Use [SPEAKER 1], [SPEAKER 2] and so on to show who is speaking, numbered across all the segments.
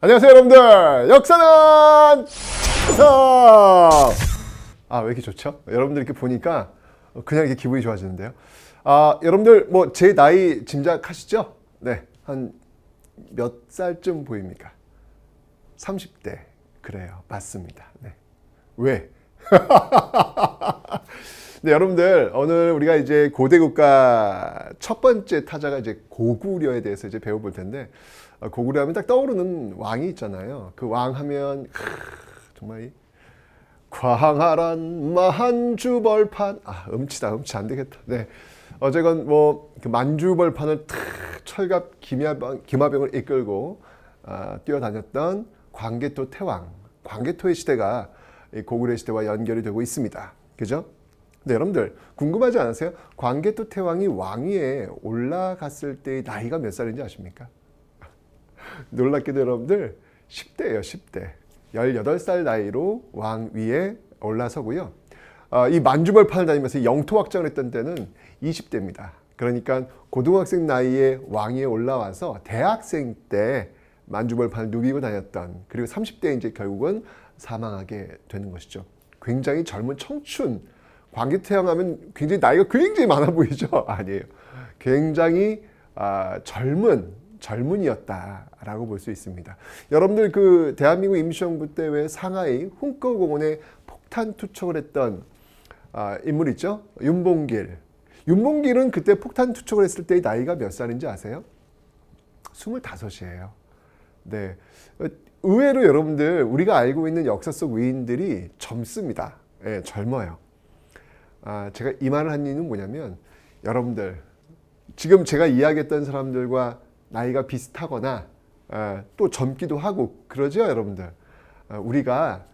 [SPEAKER 1] 안녕하세요 여러분들 역사는 천석 아왜 이렇게 좋죠? 여러분들 이렇게 보니까 그냥 이렇게 기분이 좋아지는데요 아 여러분들 뭐 제 나이 짐작하시죠? 네한 몇 살쯤 보입니까? 30대 그래요 맞습니다 네. 왜? 네, 여러분들 오늘 우리가 이제 고대 국가 첫 번째 타자가 이제 고구려에 대해서 이제 배워볼 텐데 어, 고구려 하면 딱 떠오르는 왕이 있잖아요. 그 왕 하면 크, 정말 이 광활한 만주벌판 아 음치다 음치 안 되겠다. 네. 어쨌건 뭐 그 만주벌판을 탁 철갑 기마병, 기마병을 이끌고 아, 뛰어다녔던 광개토 태왕 광개토의 시대가 이 고구려 시대와 연결이 되고 있습니다. 그죠? 근데 여러분들 궁금하지 않으세요? 광개토 태왕이 왕위에 올라갔을 때의 나이가 몇 살인지 아십니까? 놀랍게도 여러분들 10대예요, 10대. 18살 나이로 왕 위에 올라서고요. 아, 이 만주벌판을 다니면서 영토 확장을 했던 때는 20대입니다. 그러니까 고등학생 나이에 왕위에 올라와서 대학생 때 만주벌판을 누비고 다녔던 그리고 30대에 이제 결국은 사망하게 되는 것이죠. 굉장히 젊은 청춘 광기 태양 하면 굉장히 나이가 굉장히 많아 보이죠? 아니에요. 굉장히 아, 젊은 젊은이였다라고 볼 수 있습니다. 여러분들 그 대한민국 임시정부 때 왜 상하이 훈커공원에 폭탄 투척을 했던 아, 인물 있죠? 윤봉길. 윤봉길은 그때 폭탄 투척을 했을 때의 나이가 몇 살인지 아세요? 25이에요. 네. 의외로 여러분들 우리가 알고 있는 역사 속 위인들이 젊습니다. 예, 젊어요. 아, 제가 이 말을 한 이유는 뭐냐면 여러분들 지금 제가 이야기했던 사람들과 나이가 비슷하거나 아, 또 젊기도 하고 그러죠, 여러분들. 아, 우리가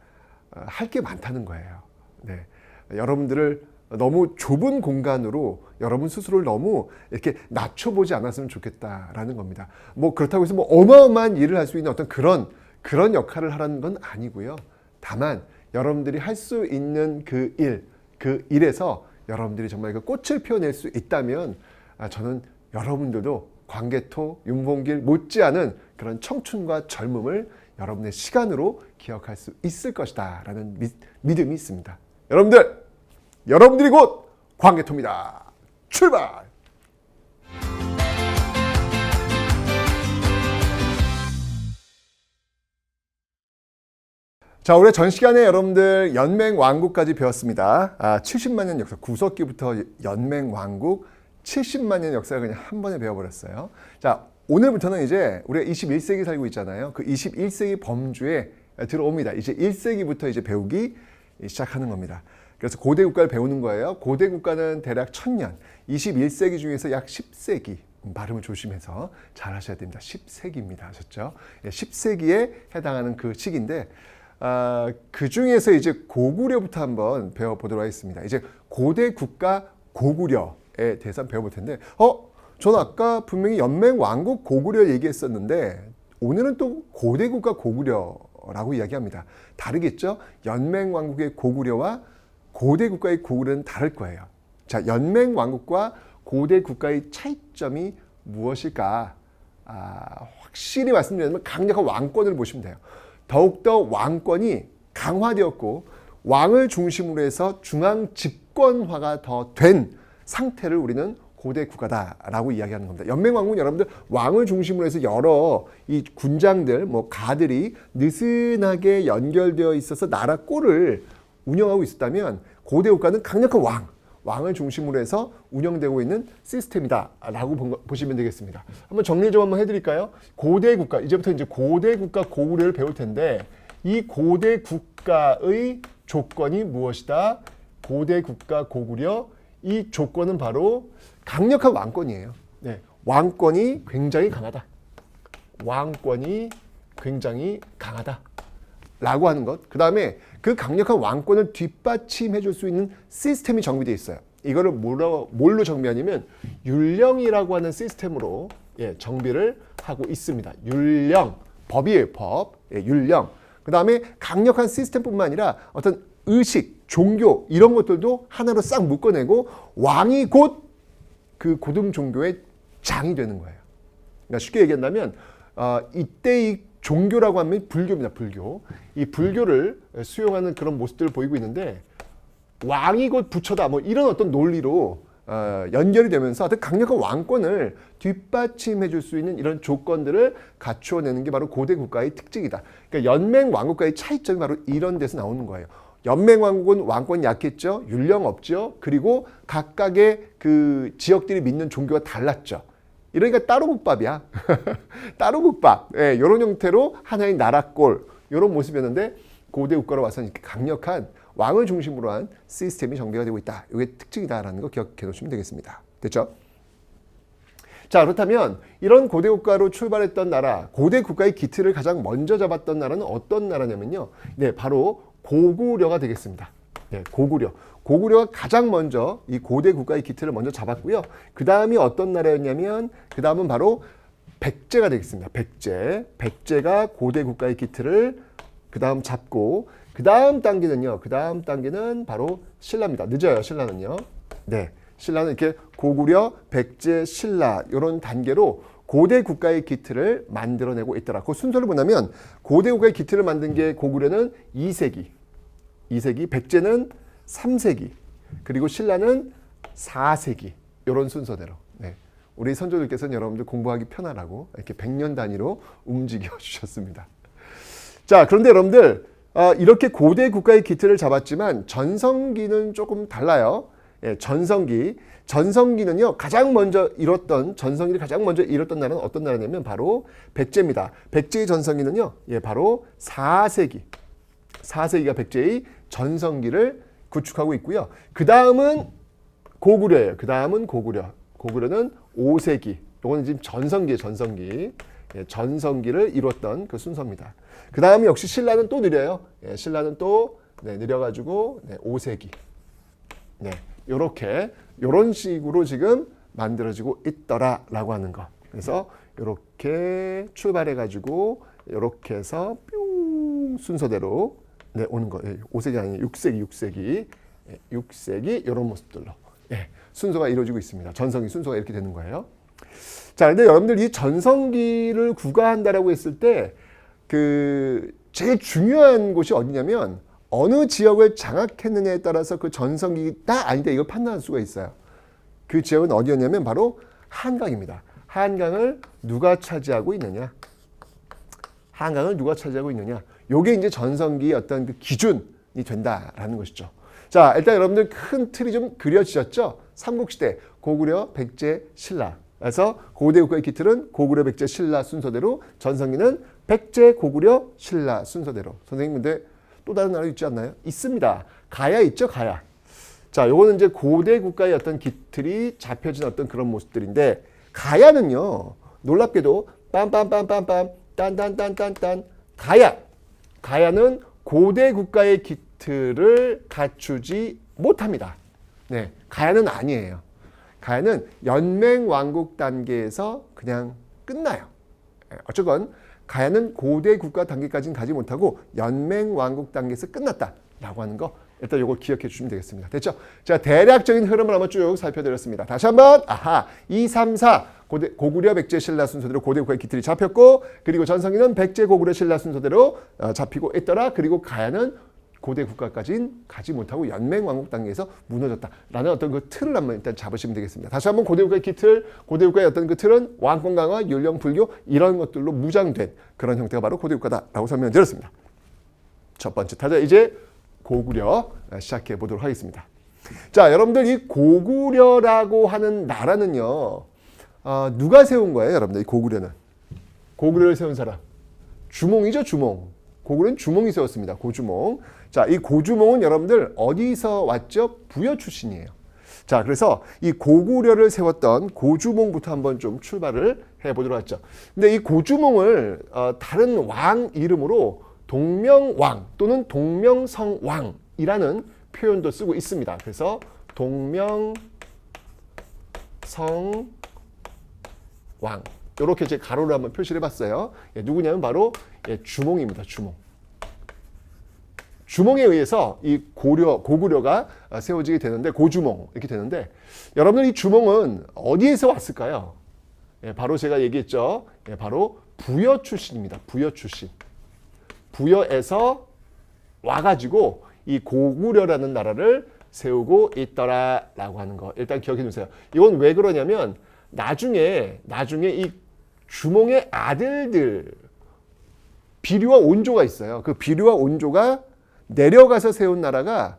[SPEAKER 1] 할 게 많다는 거예요. 네. 여러분들을 너무 좁은 공간으로 여러분 스스로를 너무 이렇게 낮춰보지 않았으면 좋겠다라는 겁니다. 뭐 그렇다고 해서 뭐 어마어마한 일을 할 수 있는 어떤 그런 그런 역할을 하라는 건 아니고요. 다만 여러분들이 할 수 있는 그 일, 그 일에서 여러분들이 정말 그 꽃을 피워낼 수 있다면 아, 저는 여러분들도 광개토, 윤봉길 못지않은 그런 청춘과 젊음을 여러분의 시간으로 기억할 수 있을 것이다 라는 미, 믿음이 있습니다. 여러분들, 여러분들이 곧 광개토입니다. 출발! 자, 올해 전 시간에 여러분들 연맹 왕국까지 배웠습니다. 아, 70만 년 역사, 구석기부터 연맹 왕국 70만 년 역사를 그냥 한 번에 배워버렸어요. 자, 오늘부터는 이제 우리가 21세기 살고 있잖아요. 그 21세기 범주에 들어옵니다. 이제 1세기부터 이제 배우기 시작하는 겁니다. 그래서 고대 국가를 배우는 거예요. 고대 국가는 대략 1000년, 21세기 중에서 약 10세기. 발음을 조심해서 잘 하셔야 됩니다. 10세기입니다. 아셨죠? 10세기에 해당하는 그 시기인데, 아, 그 중에서 이제 고구려부터 한번 배워보도록 하겠습니다. 이제 고대 국가 고구려에 대해서 한번 배워볼 텐데, 어? 전 아까 분명히 연맹 왕국 고구려 얘기했었는데, 오늘은 또 고대 국가 고구려라고 이야기합니다. 다르겠죠? 연맹 왕국의 고구려와 고대 국가의 고구려는 다를 거예요. 자, 연맹 왕국과 고대 국가의 차이점이 무엇일까? 아, 확실히 말씀드리면 강력한 왕권을 보시면 돼요. 더욱더 왕권이 강화되었고 왕을 중심으로 해서 중앙 집권화가 더 된 상태를 우리는 고대 국가다라고 이야기하는 겁니다. 연맹 왕국은 여러분들 왕을 중심으로 해서 여러 이 군장들, 뭐 가들이 느슨하게 연결되어 있어서 나라 꼴을 운영하고 있었다면 고대 국가는 강력한 왕, 왕을 중심으로 해서 운영되고 있는 시스템이다라고 보시면 되겠습니다. 한번 정리 좀 한번 해드릴까요? 고대 국가 이제부터 이제 고대 국가 고구려를 배울 텐데 이 고대 국가의 조건이 무엇이다? 고대 국가 고구려 이 조건은 바로 강력한 왕권이에요. 네, 왕권이 굉장히 강하다. 왕권이 굉장히 강하다. 라고 하는 것. 그 다음에 그 강력한 왕권을 뒷받침해 줄 수 있는 시스템이 정비되어 있어요. 이거를 뭘로, 뭘로 정비하냐면 율령이라고 하는 시스템으로 예, 정비를 하고 있습니다. 율령, 법이에요, 법. 예, 율령. 그 다음에 강력한 시스템뿐만 아니라 어떤 의식, 종교 이런 것들도 하나로 싹 묶어내고 왕이 곧 그 고등 종교의 장이 되는 거예요. 그러니까 쉽게 얘기한다면 어, 이때의 종교라고 하면 불교입니다. 불교. 이 불교를 수용하는 그런 모습들을 보이고 있는데 왕이 곧 부처다 뭐 이런 어떤 논리로 어, 연결이 되면서 어떤 강력한 왕권을 뒷받침해 줄 수 있는 이런 조건들을 갖추어내는 게 바로 고대 국가의 특징이다. 그러니까 연맹 왕국과의 차이점이 바로 이런 데서 나오는 거예요. 연맹 왕국은 왕권이 약했죠. 율령 없죠. 그리고 각각의 그 지역들이 믿는 종교가 달랐죠. 이러니까 따로 국밥이야. 따로 국밥. 예, 이런 형태로 하나의 나라꼴 이런 모습이었는데 고대 국가로 와서는 이렇게 강력한 왕을 중심으로 한 시스템이 전개가 되고 있다. 이게 특징이다라는 거 기억해 놓으시면 되겠습니다. 됐죠? 자 그렇다면 이런 고대 국가로 출발했던 나라, 고대 국가의 기틀을 가장 먼저 잡았던 나라는 어떤 나라냐면요. 네, 바로 고구려가 되겠습니다. 네, 고구려. 고구려가 가장 먼저 이 고대 국가의 기틀을 먼저 잡았고요. 그 다음이 어떤 나라였냐면 그 다음은 바로 백제가 되겠습니다. 백제. 백제가 고대 국가의 기틀을 그 다음 잡고 그 다음 단계는요. 그 다음 단계는 바로 신라입니다. 늦어요. 신라는요. 네. 신라는 이렇게 고구려, 백제, 신라 이런 단계로 고대 국가의 기틀을 만들어내고 있더라. 그 순서를 보면 고대 국가의 기틀을 만든 게 고구려는 2세기, 2세기, 백제는 3세기, 그리고 신라는 4세기 이런 순서대로. 네. 우리 선조들께서는 여러분들 공부하기 편하라고 이렇게 100년 단위로 움직여 주셨습니다. 자, 그런데 여러분들 어, 이렇게 고대 국가의 기틀을 잡았지만 전성기는 조금 달라요. 예, 전성기. 전성기는요, 가장 먼저 이뤘던, 전성기를 가장 먼저 이뤘던 나라는 어떤 나라냐면 바로 백제입니다. 백제의 전성기는요, 예, 바로 4세기. 4세기가 백제의 전성기를 구축하고 있고요. 그 다음은 고구려예요. 그 다음은 고구려. 고구려는 5세기. 요거는 지금 전성기의 전성기. 예, 전성기를 이뤘던 그 순서입니다. 그 다음에 역시 신라는 또 느려요. 예, 신라는 또 네, 느려가지고 네, 5세기. 네, 요렇게 요런 식으로 지금 만들어지고 있더라라고 하는 거. 그래서 요렇게 출발해 가지고 요렇게 해서 뿅 순서대로 네, 오는 거. 예, 5세기 아니에요. 6세기, 6세기. 예, 6세기 이런 모습들로 예, 순서가 이루어지고 있습니다. 전성기 순서가 이렇게 되는 거예요. 자, 근데 여러분들 이 전성기를 구가한다라고 했을 때 그 제일 중요한 곳이 어디냐면 어느 지역을 장악했느냐에 따라서 그 전성기다 아니다 이걸 판단할 수가 있어요. 그 지역은 어디였냐면 바로 한강입니다. 한강을 누가 차지하고 있느냐? 한강을 누가 차지하고 있느냐? 요게 이제 전성기의 어떤 그 기준이 된다라는 것이죠. 자, 일단 여러분들 큰 틀이 좀 그려지셨죠? 삼국시대 고구려, 백제, 신라. 그래서 고대 국가의 기틀은 고구려, 백제, 신라 순서대로 전성기는 백제, 고구려, 신라 순서대로. 선생님 근데 또 다른 나라 있지 않나요? 있습니다. 가야 있죠, 가야. 자, 요거는 이제 고대 국가의 어떤 기틀이 잡혀진 어떤 그런 모습들인데 가야는요. 놀랍게도 빰빰빰빰빰 딴딴딴딴딴 가야. 가야는 고대 국가의 기틀을 갖추지 못합니다. 네, 가야는 아니에요. 가야는 연맹 왕국 단계에서 그냥 끝나요. 예, 어쨌건 가야는 고대 국가 단계까지는 가지 못하고 연맹 왕국 단계에서 끝났다라고 하는 거 일단 이걸 기억해 주시면 되겠습니다. 됐죠? 자, 대략적인 흐름을 한번 쭉 살펴드렸습니다. 다시 한번 아하 2, 3, 4 고대, 고구려, 백제, 신라 순서대로 고대 국가의 기틀이 잡혔고 그리고 전성기는 백제, 고구려, 신라 순서대로 어, 잡히고 있더라. 그리고 가야는 고대 국가까지는 가지 못하고 연맹 왕국 단계에서 무너졌다라는 어떤 그 틀을 한번 일단 잡으시면 되겠습니다. 다시 한번 고대 국가의 기틀, 고대 국가의 어떤 그 틀은 왕권 강화, 율령 불교 이런 것들로 무장된 그런 형태가 바로 고대 국가다라고 설명드렸습니다. 첫 번째 타자 이제 고구려 시작해 보도록 하겠습니다. 자, 여러분들 이 고구려라고 하는 나라는요, 어, 누가 세운 거예요, 여러분들 이 고구려는? 고구려를 세운 사람 주몽이죠, 주몽. 고구려는 주몽이 세웠습니다. 고주몽. 자, 이 고주몽은 여러분들 어디서 왔죠? 부여 출신이에요. 자, 그래서 이 고구려를 세웠던 고주몽부터 한번 좀 출발을 해보도록 하죠. 근데 이 고주몽을 어, 다른 왕 이름으로 동명왕 또는 동명성왕이라는 표현도 쓰고 있습니다. 그래서 동명성왕 이렇게 제 가로를 한번 표시를 해봤어요. 예, 누구냐면 바로 예, 주몽입니다. 주몽. 주몽에 의해서 이 고려 고구려가 세워지게 되는데 고주몽 이렇게 되는데 여러분들 이 주몽은 어디에서 왔을까요? 예, 바로 제가 얘기했죠. 예, 바로 부여 출신입니다. 부여 출신. 부여에서 와가지고 이 고구려라는 나라를 세우고 있더라라고 하는 거 일단 기억해 두세요. 이건 왜 그러냐면 나중에 나중에 이 주몽의 아들들 비류와 온조가 있어요. 그 비류와 온조가 내려가서 세운 나라가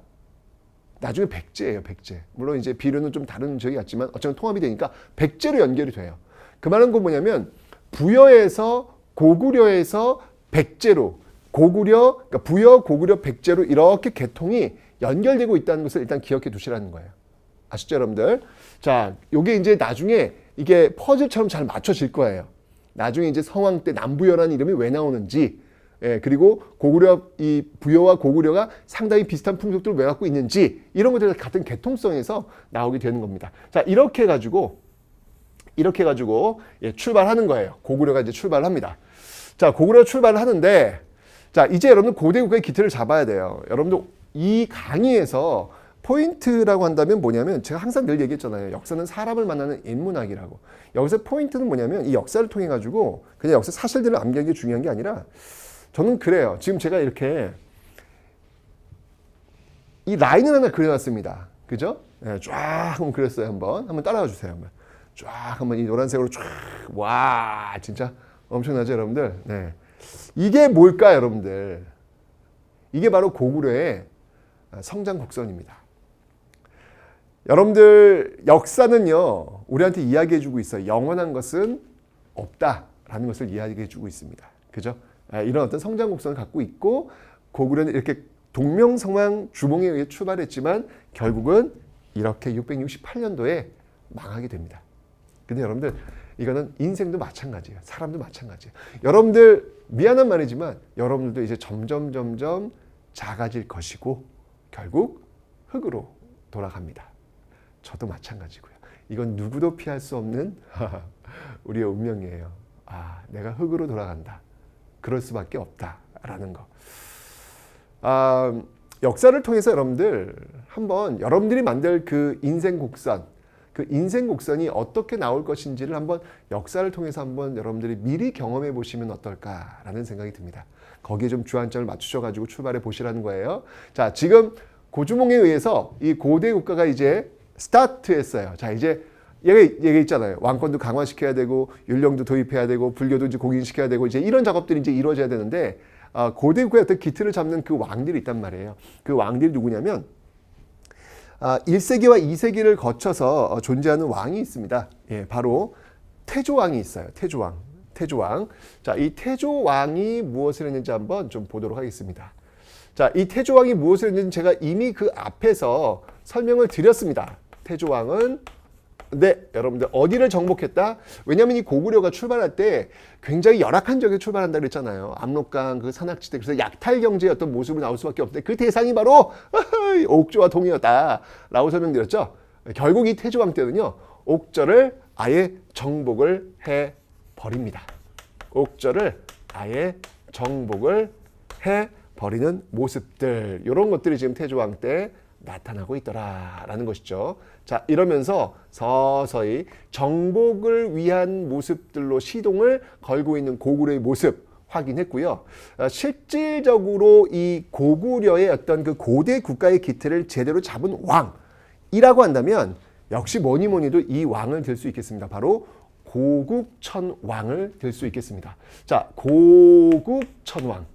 [SPEAKER 1] 나중에 백제예요, 백제. 물론 이제 비류는 좀 다른 지역이 같지만 어쨌든 통합이 되니까 백제로 연결이 돼요. 그 말은 건 뭐냐면 부여에서 고구려에서 백제로 고구려, 그러니까 부여, 고구려, 백제로 이렇게 계통이 연결되고 있다는 것을 일단 기억해 두시라는 거예요. 아시죠, 여러분들? 자, 요게 이제 나중에 이게 퍼즐처럼 잘 맞춰질 거예요. 나중에 이제 성왕 때 남부여라는 이름이 왜 나오는지, 예, 그리고 고구려, 이 부여와 고구려가 상당히 비슷한 풍속들을 왜 갖고 있는지, 이런 것들 같은 계통성에서 나오게 되는 겁니다. 자, 이렇게 해가지고, 이렇게 해가지고, 예, 출발하는 거예요. 고구려가 이제 출발을 합니다. 자, 고구려 출발을 하는데, 자, 이제 여러분들 고대 국가의 기틀을 잡아야 돼요. 여러분들 이 강의에서 포인트라고 한다면 뭐냐면 제가 항상 늘 얘기했잖아요. 역사는 사람을 만나는 인문학이라고. 여기서 포인트는 뭐냐면 이 역사를 통해 가지고 그냥 역사 사실들을 암기하는 게 중요한 게 아니라 저는 그래요. 지금 제가 이렇게 이 라인을 하나 그려놨습니다. 그죠? 네, 쫙 한번 그렸어요. 한번 한번 따라가 주세요. 한번 쫙 한번 이 노란색으로 쫙 와 진짜 엄청나죠, 여러분들? 네. 이게 뭘까, 여러분들? 이게 바로 고구려의 성장 곡선입니다. 여러분들 역사는요 우리한테 이야기해주고 있어요. 영원한 것은 없다라는 것을 이야기해주고 있습니다. 그죠? 아, 이런 어떤 성장 곡선을 갖고 있고 고구려는 이렇게 동명성왕 주몽에 의해 출발했지만 결국은 이렇게 668년도에 망하게 됩니다. 근데 여러분들 이거는 인생도 마찬가지예요. 사람도 마찬가지예요. 여러분들 미안한 말이지만 여러분들도 이제 점점 점점 작아질 것이고 결국 흙으로 돌아갑니다. 저도 마찬가지고요. 이건 누구도 피할 수 없는 우리의 운명이에요. 아, 내가 흙으로 돌아간다. 그럴 수밖에 없다라는 거. 아, 역사를 통해서 여러분들 한번 여러분들이 만들 그 인생 곡선, 그 인생 곡선이 어떻게 나올 것인지를 한번 역사를 통해서 한번 여러분들이 미리 경험해 보시면 어떨까라는 생각이 듭니다. 거기에 좀 주안점을 맞추셔가지고 출발해 보시라는 거예요. 자, 지금 고주몽에 의해서 이 고대 국가가 이제 스타트했어요. 자, 이제 얘가 얘가 있잖아요. 왕권도 강화시켜야 되고 율령도 도입해야 되고 불교도 이제 공인시켜야 되고 이제 이런 작업들이 이제 이루어져야 되는데 아, 고대 국가의 어떤 기틀을 잡는 그 왕들이 있단 말이에요. 그 왕들이 누구냐면 아, 1세기와 2세기를 거쳐서 어, 존재하는 왕이 있습니다. 예, 바로 태조왕이 있어요. 태조왕. 태조왕. 자, 이 태조왕이 무엇을 했는지 한번 좀 보도록 하겠습니다. 자, 이 태조왕이 무엇을 했는지 제가 이미 그 앞에서 설명을 드렸습니다. 태조왕은 네, 여러분들 어디를 정복했다? 왜냐하면 이 고구려가 출발할 때 굉장히 열악한 지역에 출발한다 그랬잖아요. 압록강 그 산악지대 그래서 약탈 경제의 어떤 모습으로 나올 수밖에 없는데 그 대상이 바로 옥조와 동이었다라고 설명드렸죠. 결국 이 태조왕 때는요 옥저를 아예 정복을 해 버립니다. 옥저를 아예 정복을 해 버리는 모습들 이런 것들이 지금 태조왕 때 나타나고 있더라라는 것이죠. 자, 이러면서 서서히 정복을 위한 모습들로 시동을 걸고 있는 고구려의 모습 확인했고요. 어, 실질적으로 이 고구려의 어떤 그 고대 국가의 기틀을 제대로 잡은 왕이라고 한다면 역시 뭐니 뭐니도 이 왕을 들 수 있겠습니다. 바로 고국천 왕을 들 수 있겠습니다. 자, 고국천 왕.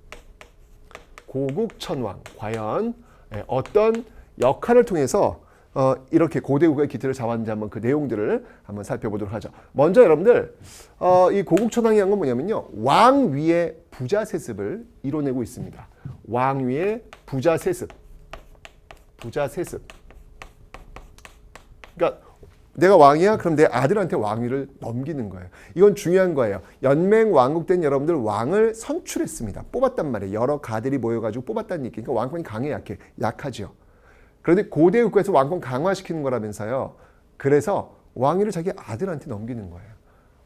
[SPEAKER 1] 고국천 왕. 과연 예, 어떤 역할을 통해서 어, 이렇게 고대국의 기틀을 잡았는지 한번 그 내용들을 한번 살펴보도록 하죠. 먼저 여러분들 어, 이 고국천왕이 한건 뭐냐면요. 왕 위에 부자 세습을 이뤄내고 있습니다. 왕 위에 부자 세습. 부자 세습. 그러니까 내가 왕이야? 그럼 내 아들한테 왕위를 넘기는 거예요. 이건 중요한 거예요. 연맹 왕국 된 여러분들 왕을 선출했습니다. 뽑았단 말이에요. 여러 가들이 모여가지고 뽑았다는 얘기. 그러니까 왕권이 강해 약해? 약하죠. 그런데 고대 국가에서 왕권 강화시키는 거라면서요. 그래서 왕위를 자기 아들한테 넘기는 거예요.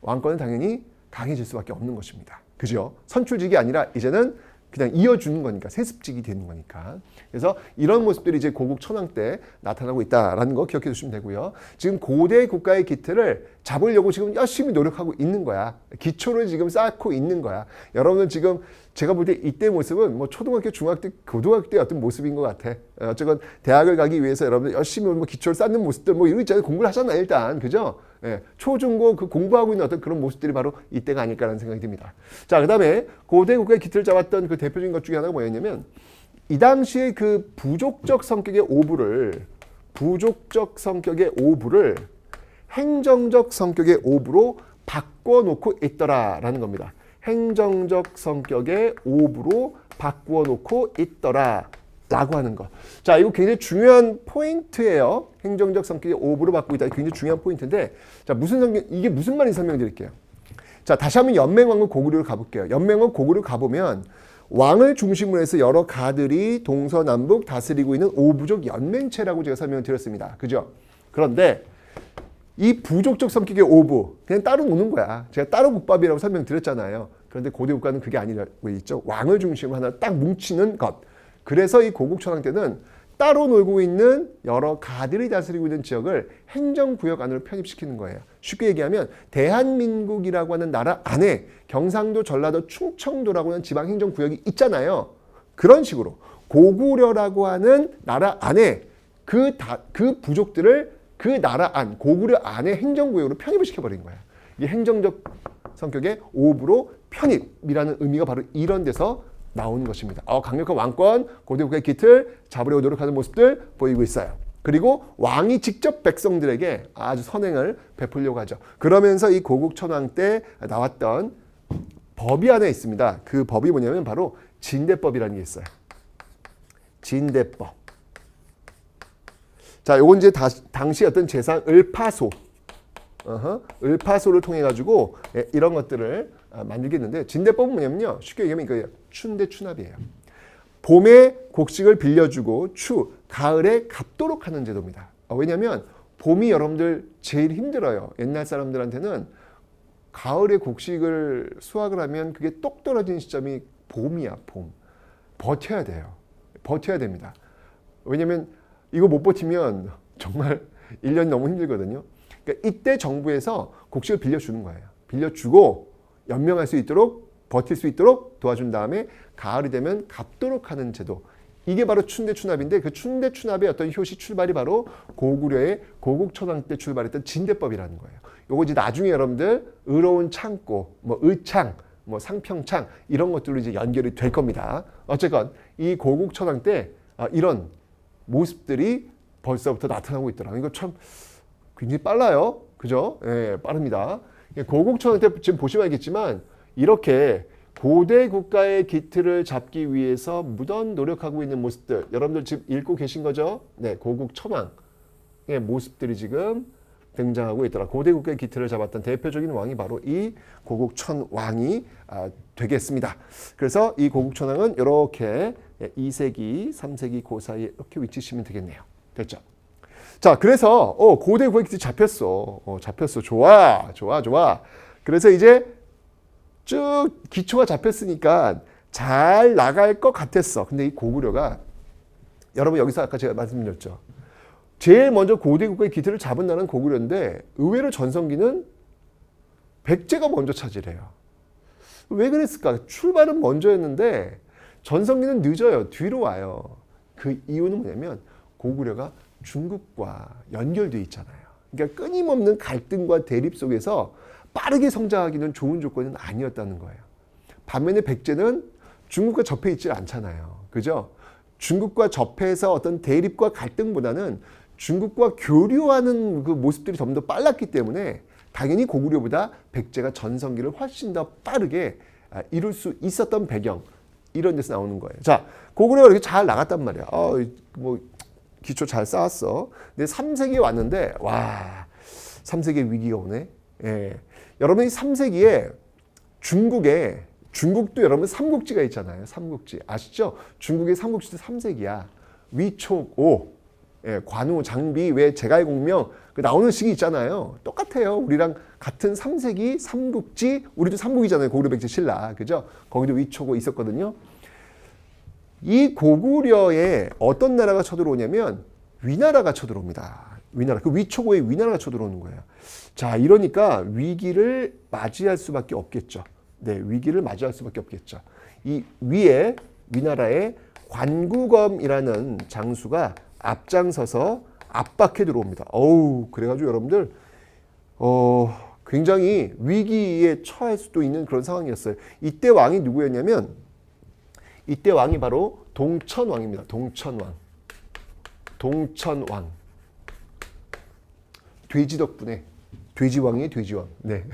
[SPEAKER 1] 왕권은 당연히 강해질 수밖에 없는 것입니다. 그죠? 선출직이 아니라 이제는 그냥 이어주는 거니까 세습직이 되는 거니까. 그래서 이런 모습들이 이제 고국 천황 때 나타나고 있다라는 거 기억해 두시면 되고요. 지금 고대 국가의 기틀을 잡으려고 지금 열심히 노력하고 있는 거야. 기초를 지금 쌓고 있는 거야. 여러분은 지금 제가 볼 때 이때 모습은 뭐 초등학교, 중학교, 고등학교 때 어떤 모습인 것 같아. 어, 어쨌건 대학을 가기 위해서 여러분들 열심히 뭐 기초를 쌓는 모습들 뭐 이런 거 있잖아요. 공부를 하잖아요, 일단. 그죠? 예, 초중고 그 공부하고 있는 어떤 그런 모습들이 바로 이때가 아닐까라는 생각이 듭니다. 자, 그 다음에 고대 국가의 기틀을 잡았던 그 대표적인 것 중에 하나가 뭐였냐면 이 당시에 그 부족적 성격의 오부를 부족적 성격의 오부를 행정적 성격의 오부로 바꿔놓고 있더라라는 겁니다. 행정적 성격의 오부로 바꾸어 놓고 있더라. 라고 하는 거. 자, 이거 굉장히 중요한 포인트예요. 행정적 성격의 오부로 바꾸고 있다. 굉장히 중요한 포인트인데, 자, 무슨 성격, 이게 무슨 말인지 설명드릴게요. 자, 다시 한번 연맹왕국 고구려를 가볼게요. 연맹왕국 고구려 가보면 왕을 중심으로 해서 여러 가들이 동서남북 다스리고 있는 오부족 연맹체라고 제가 설명을 드렸습니다. 그죠? 그런데 이 부족적 성격의 오부 그냥 따로 노는 거야. 제가 따로 국밥이라고 설명드렸잖아요. 그런데 고대 국가는 그게 아니라고 있죠. 왕을 중심으로 하나 딱 뭉치는 것. 그래서 이 고국 천황 때는 따로 놀고 있는 여러 가들이 다스리고 있는 지역을 행정구역 안으로 편입시키는 거예요. 쉽게 얘기하면 대한민국이라고 하는 나라 안에 경상도, 전라도, 충청도라고 하는 지방 행정구역이 있잖아요. 그런 식으로 고구려라고 하는 나라 안에 그, 다, 그 부족들을 그 나라 안, 고구려 안에 행정구역으로 편입을 시켜버린 거야. 이게 행정적 성격의 오부로 편입이라는 의미가 바로 이런 데서 나오는 것입니다. 어, 강력한 왕권, 고대 국가의 기틀 잡으려고 노력하는 모습들 보이고 있어요. 그리고 왕이 직접 백성들에게 아주 선행을 베풀려고 하죠. 그러면서 이 고국 천왕 때 나왔던 법이 하나 있습니다. 그 법이 뭐냐면 바로 진대법이라는 게 있어요. 진대법. 자, 요건 이제 다, 당시 어떤 재상 을파소, 어허, 을파소를 통해 가지고 예, 이런 것들을 아, 만들겠는데 진대법은 뭐냐면요. 쉽게 얘기하면 이거예요. 춘대 추납이에요. 봄에 곡식을 빌려주고 추, 가을에 갚도록 하는 제도입니다. 어, 왜냐하면 봄이 여러분들 제일 힘들어요. 옛날 사람들한테는 가을에 곡식을 수확을 하면 그게 똑 떨어지는 시점이 봄이야, 봄. 버텨야 돼요. 버텨야 됩니다. 왜냐면 이거 못 버티면 정말 1년 너무 힘들거든요. 그러니까 이때 정부에서 곡식을 빌려주는 거예요. 빌려주고 연명할 수 있도록 버틸 수 있도록 도와준 다음에 가을이 되면 갚도록 하는 제도. 이게 바로 춘대 추납인데 그 춘대 추납의 어떤 효시 출발이 바로 고구려의 고국천왕 때 출발했던 진대법이라는 거예요. 요거 이제 나중에 여러분들 의로운 창고, 뭐 의창, 뭐 상평창 이런 것들로 이제 연결이 될 겁니다. 어쨌건 이 고국천왕 때 아, 이런 모습들이 벌써부터 나타나고 있더라. 이거 참 굉장히 빨라요. 그죠? 예, 빠릅니다. 고국천왕 때 지금 보시면 알겠지만 이렇게 고대 국가의 기틀을 잡기 위해서 무던 노력하고 있는 모습들 여러분들 지금 읽고 계신 거죠? 네, 고국 천왕의 모습들이 지금 등장하고 있더라. 고대 국가의 기틀을 잡았던 대표적인 왕이 바로 이 고국 천 왕이 아, 되겠습니다. 그래서 이 고국 천 왕은 이렇게 2세기, 3세기 그 사이에 이렇게 위치시면 되겠네요. 됐죠? 자, 그래서 어, 고대 국가의 기틀 잡혔어. 어, 잡혔어. 좋아, 좋아, 좋아. 그래서 이제 쭉 기초가 잡혔으니까 잘 나갈 것 같았어. 근데 이 고구려가 여러분 여기서 아까 제가 말씀드렸죠. 제일 먼저 고대 국가의 기틀을 잡은 나라는 고구려인데 의외로 전성기는 백제가 먼저 차지해요. 왜 그랬을까? 출발은 먼저였는데 전성기는 늦어요. 뒤로 와요. 그 이유는 뭐냐면 고구려가 중국과 연결돼 있잖아요. 그러니까 끊임없는 갈등과 대립 속에서 빠르게 성장하기는 좋은 조건은 아니었다는 거예요. 반면에 백제는 중국과 접해 있지 않잖아요. 그죠? 중국과 접해서 어떤 대립과 갈등보다는 중국과 교류하는 그 모습들이 좀 더 빨랐기 때문에 당연히 고구려보다 백제가 전성기를 훨씬 더 빠르게 아, 이룰 수 있었던 배경 이런 데서 나오는 거예요. 자, 고구려가 이렇게 잘 나갔단 말이야. 어, 뭐 기초 잘 쌓았어. 근데 3세기에 왔는데 와, 3세기에 위기가 오네. 예. 여러분 이 3세기에 중국에 중국도 여러분 삼국지가 있잖아요. 삼국지 아시죠? 중국의 삼국지도 3세기야. 위촉오, 예, 관우, 장비, 왜 제갈 공명 그 나오는 시기 있잖아요. 똑같아요. 우리랑 같은 3세기 삼국지 우리도 삼국이잖아요. 고구려 백제 신라 그죠? 거기도 위촉오 있었거든요. 이 고구려에 어떤 나라가 쳐들어오냐면 위나라가 쳐들어옵니다. 위나라 그 위초고에 위나라가 쳐들어오는 거예요. 자 이러니까 위기를 맞이할 수밖에 없겠죠. 네 위기를 맞이할 수밖에 없겠죠. 이 위에 위나라의 관구검이라는 장수가 앞장서서 압박해 들어옵니다. 어우 그래가지고 여러분들 어 굉장히 위기에 처할 수도 있는 그런 상황이었어요. 이때 왕이 누구였냐면 이때 왕이 바로 동천왕입니다. 동천왕. 동천왕. 돼지 덕분에 돼지 왕이 돼지 왕. 네.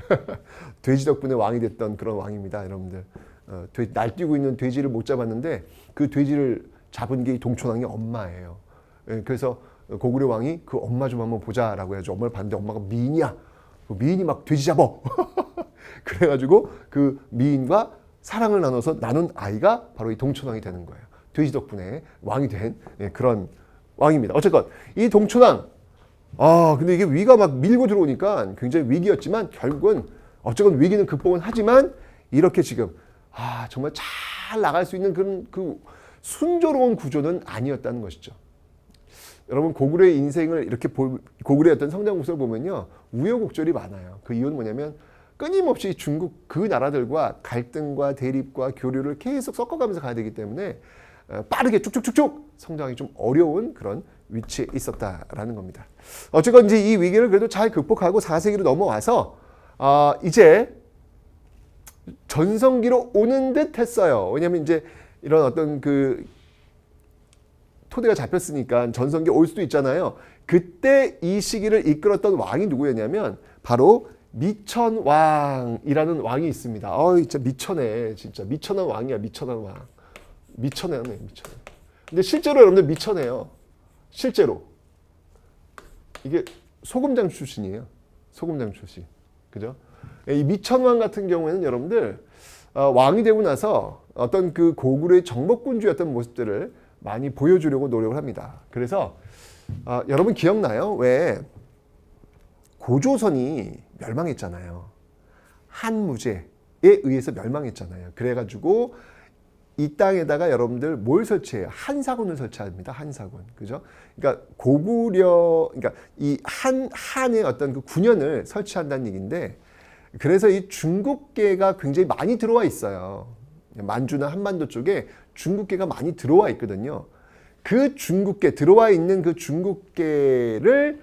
[SPEAKER 1] 돼지 덕분에 왕이 됐던 그런 왕입니다, 여러분들. 어, 돼, 날뛰고 있는 돼지를 못 잡았는데 그 돼지를 잡은 게이 동천왕의 엄마예요. 예, 그래서 고구려 왕이 그 엄마 좀 한번 보자라고 해가지고 엄마를 봤는데 엄마가 미인이야. 그 미인이 막 돼지 잡어. 그래가지고 그 미인과 사랑을 나눠서 나눈 아이가 바로 이 동천왕이 되는 거예요. 돼지 덕분에 왕이 된 예, 그런 왕입니다. 어쨌건 이 동천왕 아 근데 이게 위가 막 밀고 들어오니까 굉장히 위기였지만 결국은 어쨌건 위기는 극복은 하지만 이렇게 지금 아 정말 잘 나갈 수 있는 그런 그 순조로운 구조는 아니었다는 것이죠. 여러분 고구려의 인생을 이렇게 보, 고구려의 어떤 성장 모습을 보면요 우여곡절이 많아요. 그 이유는 뭐냐면 끊임없이 중국 그 나라들과 갈등과 대립과 교류를 계속 섞어가면서 가야 되기 때문에 어, 빠르게 쭉쭉쭉쭉 성장이 좀 어려운 그런 위치에 있었다라는 겁니다. 어쨌건 이제 이 위기를 그래도 잘 극복하고 4세기로 넘어와서 어, 이제 전성기로 오는 듯 했어요. 왜냐하면 이제 이런 어떤 그 토대가 잡혔으니까 전성기 올 수도 있잖아요. 그때 이 시기를 이끌었던 왕이 누구였냐면 바로 미천 왕이라는 왕이 있습니다. 어이 진짜 미천해. 진짜 미천한 왕이야. 미천한 왕. 미천해. 근데 실제로 여러분들 미천해요. 실제로. 이게 소금장 출신이에요. 소금장 출신. 그죠? 이 미천왕 같은 경우에는 여러분들 어, 왕이 되고 나서 어떤 그 고구려의 정복군주였던 모습들을 많이 보여주려고 노력을 합니다. 그래서 어, 여러분 기억나요? 왜 고조선이 멸망했잖아요. 한무제에 의해서 멸망했잖아요. 그래가지고 이 땅에다가 여러분들 뭘 설치해요? 한사군을 설치합니다. 한사군. 그죠? 그러니까 고구려, 그러니까 이 한, 한의 어떤 그 군현을 설치한다는 얘기인데 그래서 이 중국계가 굉장히 많이 들어와 있어요. 만주나 한반도 쪽에 중국계가 많이 들어와 있거든요. 그 중국계, 들어와 있는 그 중국계를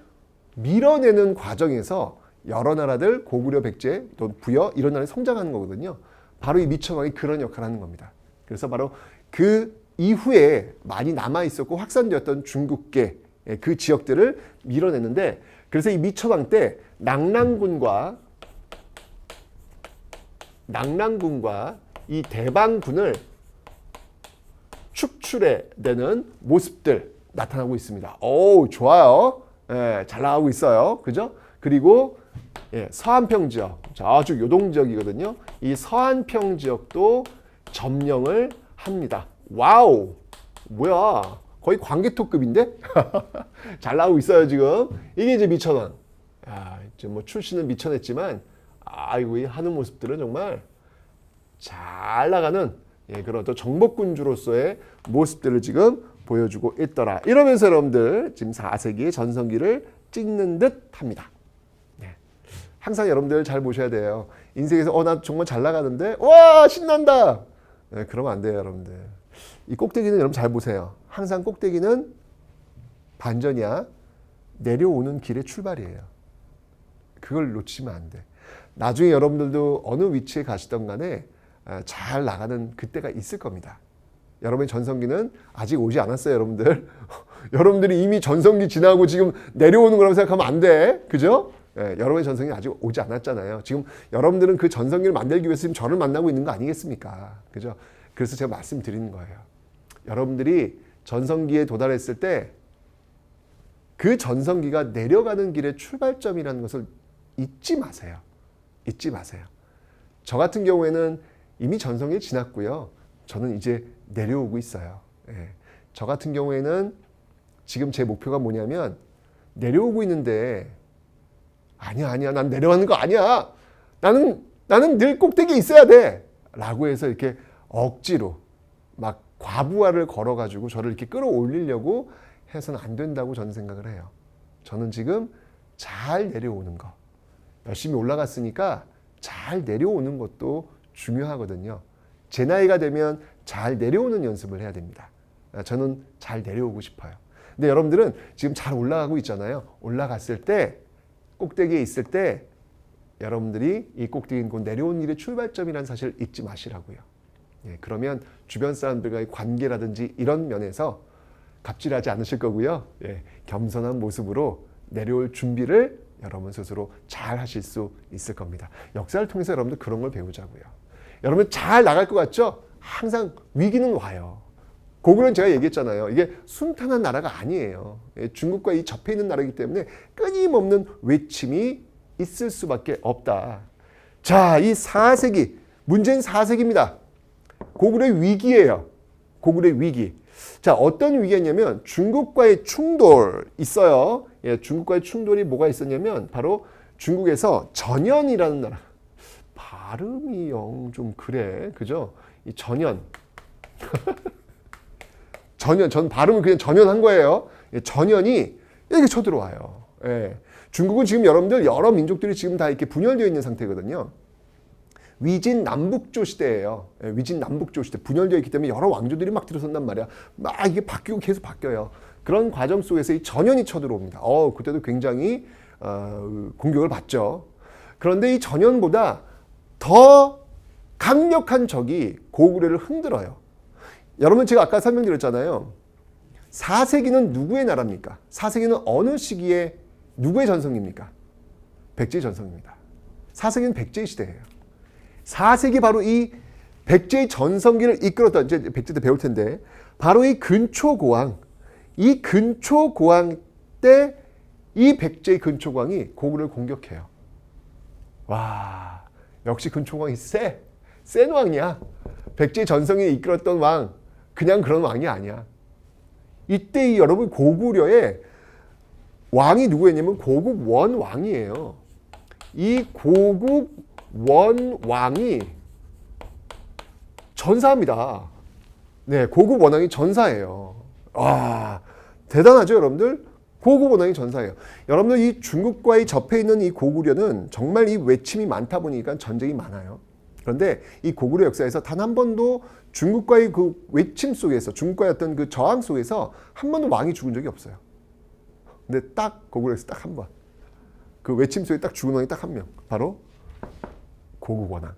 [SPEAKER 1] 밀어내는 과정에서 여러 나라들 고구려, 백제, 또 부여 이런 나라에 성장하는 거거든요. 바로 이 미천왕이 그런 역할을 하는 겁니다. 그래서 바로 그 이후에 많이 남아 있었고 확산되었던 중국계 그 지역들을 밀어내는데 그래서 이 미천왕 때 낙랑군과 낙랑군과 이 대방군을 축출해 내는 모습들 나타나고 있습니다. 오 좋아요. 예, 잘 나가고 있어요. 그죠? 그리고 예, 서한평 지역 저쪽 요동 지역이거든요. 이 서한평 지역도 점령을 합니다. 와우 뭐야 거의 광개토급인데 잘 나오고 있어요 지금 이게 이제 미천원. 야, 이제 뭐 출신은 미천했지만 아이고 이 하는 모습들은 정말 잘 나가는 예, 그런 또 정복군주로서의 모습들을 지금 보여주고 있더라. 이러면서 여러분들 지금 4세기의 전성기를 찍는 듯 합니다. 네. 항상 여러분들 잘 보셔야 돼요. 인생에서 어 나 정말 잘 나가는데 와 신난다. 네, 그러면 안 돼요, 여러분들. 이 꼭대기는 여러분 잘 보세요. 항상 꼭대기는 반전이야. 내려오는 길의 출발이에요. 그걸 놓치면 안 돼. 나중에 여러분들도 어느 위치에 가시던 간에 아, 잘 나가는 그때가 있을 겁니다. 여러분의 전성기는 아직 오지 않았어요, 여러분들. 여러분들이 이미 전성기 지나고 지금 내려오는 거라고 생각하면 안 돼. 그죠? 예, 여러분의 전성기 아직 오지 않았잖아요. 지금 여러분들은 그 전성기를 만들기 위해서 지금 저를 만나고 있는 거 아니겠습니까? 그죠? 그래서 제가 말씀드리는 거예요. 여러분들이 전성기에 도달했을 때 그 전성기가 내려가는 길의 출발점이라는 것을 잊지 마세요. 잊지 마세요. 저 같은 경우에는 이미 전성기 지났고요. 저는 이제 내려오고 있어요. 예. 저 같은 경우에는 지금 제 목표가 뭐냐면 내려오고 있는데 아니야 아니야 난 내려가는 거 아니야. 나는 나는 늘 꼭대기에 있어야 돼. 라고 해서 이렇게 억지로 막 과부하를 걸어가지고 저를 이렇게 끌어올리려고 해서는 안 된다고 저는 생각을 해요. 저는 지금 잘 내려오는 거. 열심히 올라갔으니까 잘 내려오는 것도 중요하거든요. 제 나이가 되면 잘 내려오는 연습을 해야 됩니다. 저는 잘 내려오고 싶어요. 근데 여러분들은 지금 잘 올라가고 있잖아요. 올라갔을 때 꼭대기에 있을 때 여러분들이 이 꼭대기인 곳 내려온 일의 출발점이라는 사실 잊지 마시라고요. 예, 그러면 주변 사람들과의 관계라든지 이런 면에서 갑질하지 않으실 거고요. 예, 겸손한 모습으로 내려올 준비를 여러분 스스로 잘 하실 수 있을 겁니다. 역사를 통해서 여러분들 그런 걸 배우자고요. 여러분 잘 나갈 것 같죠? 항상 위기는 와요. 고구려는 제가 얘기했잖아요. 이게 순탄한 나라가 아니에요. 예, 중국과 이 접해 있는 나라이기 때문에 끊임없는 외침이 있을 수밖에 없다. 자, 이 4세기, 문제는 4세기입니다. 고구려의 위기예요. 고구려의 위기. 자, 어떤 위기였냐면 중국과의 충돌 있어요. 예, 중국과의 충돌이 뭐가 있었냐면 바로 중국에서 전현이라는 나라. 발음이 영 좀 그래. 그죠? 이 전현. 전현, 전 발음을 그냥 전현한 거예요. 예, 전현이 이렇게 쳐들어와요. 예. 중국은 지금 여러분들 여러 민족들이 지금 다 이렇게 분열되어 있는 상태거든요. 위진 남북조 시대예요. 예, 위진 남북조 시대 분열되어 있기 때문에 여러 왕조들이 막 들어선단 말이야. 막 이게 바뀌고 계속 바뀌어요. 그런 과정 속에서 이 전현이 쳐들어옵니다. 어, 그때도 굉장히 어, 공격을 받죠. 그런데 이 전현보다 더 강력한 적이 고구려를 흔들어요. 여러분 제가 아까 설명드렸잖아요. 4세기는 누구의 나라입니까? 4세기는 어느 시기에 누구의 전성입니까? 백제 전성입니다. 4세기는 백제 시대예요. 4세기 바로 이 백제의 전성기를 이끌었던 이제 백제 때 배울 텐데 바로 이 근초고왕 이 근초고왕 때 이 백제의 근초고왕이 고구려를 공격해요. 와 역시 근초고왕이 세. 센 왕이야. 백제 전성기를 이끌었던 왕 그냥 그런 왕이 아니야. 이때 이 여러분 고구려의 왕이 누구였냐면 고국 원 왕이에요. 이 고국 원 왕이 전사입니다. 네, 고국 원왕이 전사예요. 와, 대단하죠, 여러분들? 고국 원왕이 전사예요. 여러분들 이 중국과의 접해 있는 이 고구려는 정말 이 외침이 많다 보니까 전쟁이 많아요. 그런데 이 고구려 역사에서 단 한 번도 중국과의 그 외침 속에서 중국과의 어떤 그 저항 속에서 한 번도 왕이 죽은 적이 없어요. 근데 딱 고구려에서 딱 한 번. 그 외침 속에 딱 죽은 왕이 딱 한 명. 바로 고국 원왕.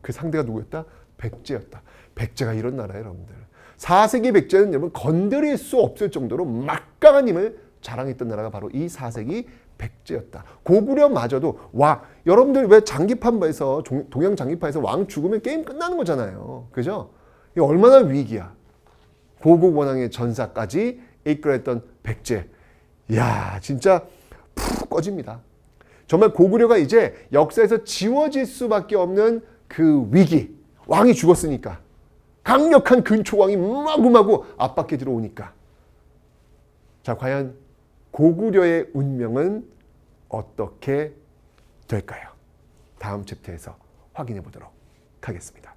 [SPEAKER 1] 그 상대가 누구였다? 백제였다. 백제가 이런 나라예요, 여러분들. 4세기 백제는 여러분 건드릴 수 없을 정도로 막강한 힘을 자랑했던 나라가 바로 이 4세기 백제였다. 고구려마저도 와 여러분들 왜 장기판에서 동양 장기판에서 왕 죽으면 게임 끝나는 거잖아요. 그죠? 이 얼마나 위기야. 고국 원왕의 전사까지 이끌어했던 백제. 야 진짜 푹 꺼집니다. 정말 고구려가 이제 역사에서 지워질 수밖에 없는 그 위기. 왕이 죽었으니까. 강력한 근초왕이 마구마구 압박해 들어오니까. 자, 과연 고구려의 운명은 어떻게 될까요? 다음 챕터에서 확인해 보도록 하겠습니다.